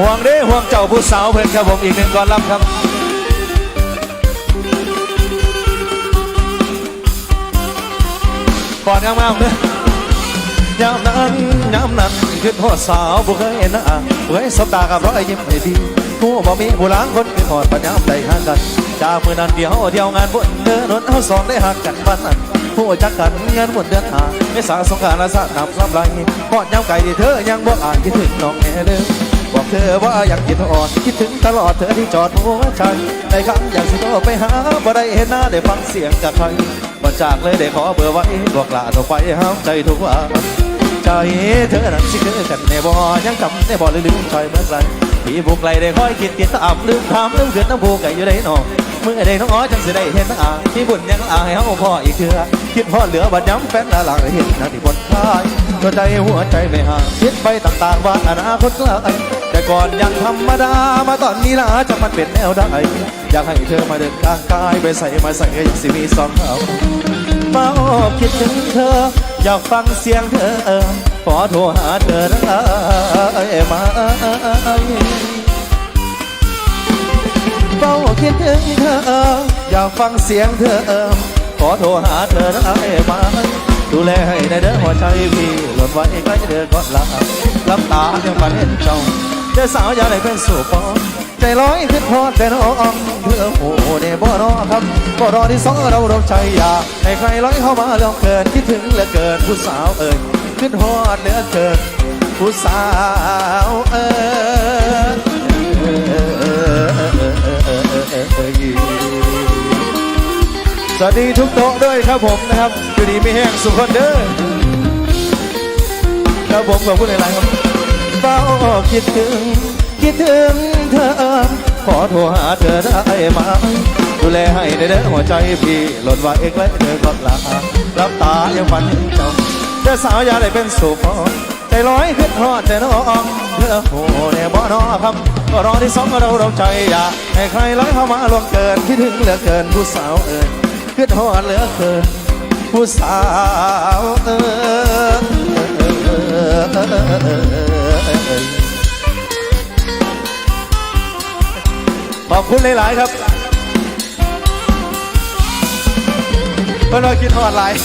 ห่วงเด้ห่วงเจ้าผู้สาวเพื่อนครับผมอีกหนึ่งก่อนรับครับก่อนงามๆเด้อยามนั้นยามนั้นคือพ่อสาวบุเคยเห็นน้าบุเคยสบตากับรอยยิ้มให้ดีผู้บ่มีผู้ล้างคนคือทอดปัญญาใดห่างกันจากมือนั้นเดียวเดียวงานบนเดินนนเอาสองได้หักกันบ้านนั้นผู้จักกันเงินบนเดือนหาไม่สาสงการละสะนำลำไรพอดยามไก่ที่เธอยังบ่อ่านคิดถึงน้องแน่เด้อ เธอว่าอยากกินอ่อนคิดถึงตลอดเธอที่จอดหัวใจในคำอยากสิโทรไปหาบ่ได้เห็นหน้าได้ฟังเสียงจากใครมาจากเลยได้ขอเบอร์ไว้บอกลาต่อไปห้ามใจทุกวันใจเธอนั้นสิคือกันในบ่ยังจำในบ่ลืมใจเมื่อไรที่บุกไกลได้คอยคิดติดตามลืมถามลืมเกิดน้ำผูไก่อยู่ได้หนอเมื่อใดน้องอ๋อจังสิได้เห็นน้าอาที่บุญยังอายเฮาพ่ออีกเถื่อคิดพ่อเหลือบัดย้ำแฟนละหลังเห็นนาที่บนคายตัวใจหัวใจไม่ห่างคิดไปต่างๆว่าอนาคตไกล แต่ก่อนยังธรรมดามาตอนนี้นะจะมันเป็นแนวได้ อยากให้เธอมาเดินกลางกายไปใส่มาใส่ยังสิมีสองเขามาอบคิดถึงเธอ อยากฟังเสียงเธอขอโทรหาเธอได้มาเฝ้าคิดถึงเธอ อยากฟังเสียงเธอ ขอโทรหาเธอได้มาดูแลให้ในเด้อหัวใจพี่หล่นไว้ใกล้เธอก็ลาลับตายังฝันเห็นเจ้า เจ้าสาวอย่าได้เป็นสู่ปองใจร้อยขึ้นพอแต่น้องเพื่อโอ้เนี่ยบ่รอครับบ่รอที่สองเราดวงใจอยากให้ใครร้อยเข้ามาเรื่องเกินคิดถึงเหลือเกินผู้สาวเอ่ยขึ้นฮอดเหลือเกินผู้สาวเอ่ยสวัสดีทุกโต๊ะด้วยครับผมนะครับอยู่ดีไม่แห้งสุขคนเด้อครับผมขอบคุณหลายๆครับ คิดถึง คิดถึงเธอ ขอโทรหาเธอได้ไหมดูแลให้ในเด้อหัวใจพี่หล่นไว้ใกล้เธอก็ลารับตายังฝันเห็นเจ้าเจ้าสาวย่าได้เป็นสุขใจร้อยขึ้นทอดแต่น้องเธอโอ้เนี่ยบ่นอครับก็รอที่สองเราเราใจอยากให้ใครร้อยเข้ามาลวงเกินคิดถึงเหลือเกินผู้สาวเอ่ยขึ้นหอดเหลือเกินผู้สาว อบคุณหลาย ๆ ครับเพื่อนเราคิดทอดไลน์